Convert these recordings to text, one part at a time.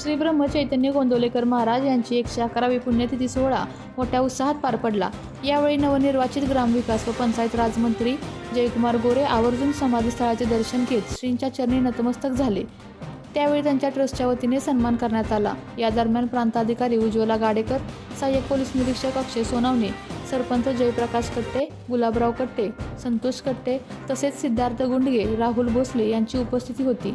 श्री ब्रह्मचैतन्य गोंदवलेकर महाराज यांची एकशे अकरावी पुण्यतिथी सोहळा मोठ्या उत्साहात पार पडला. यावेळी नवनिर्वाचित ग्रामविकास व पंचायत राजमंत्री जयकुमार गोरे आवर्जून समाधीस्थळाचे दर्शन घेत श्रींच्या चरणी नतमस्तक झाले. त्यावेळी त्यांच्या ट्रस्टच्या वतीने सन्मान करण्यात आला. या दरम्यान प्रांताधिकारी उज्ज्वला गाडेकर सहाय्यक पोलीस निरीक्षक अक्षय सोनावणे सरपंच जयप्रकाश कट्टे गुलाबराव कट्टे संतोष कट्टे तसेच सिद्धार्थ गुंडगे राहुल भोसले यांची उपस्थिती होती.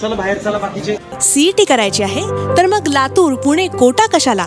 चला बाहेर चला बाकीचे. सीईटी करायची आहे तर मग लातूर पुणे कोटा कशाला?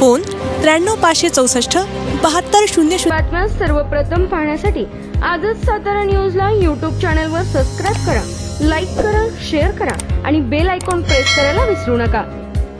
फोन त्र्याण्णव पाचशे चौसष्ट बहात्तर शून्य शून्य. बातम्या सर्वप्रथम पाहण्यासाठी आजच सातारा न्यूजला यूट्यूब चॅनलवर सबस्क्राईब करा लाईक करा शेअर करा आणि बेल आयकॉन प्रेस करायला विसरू नका.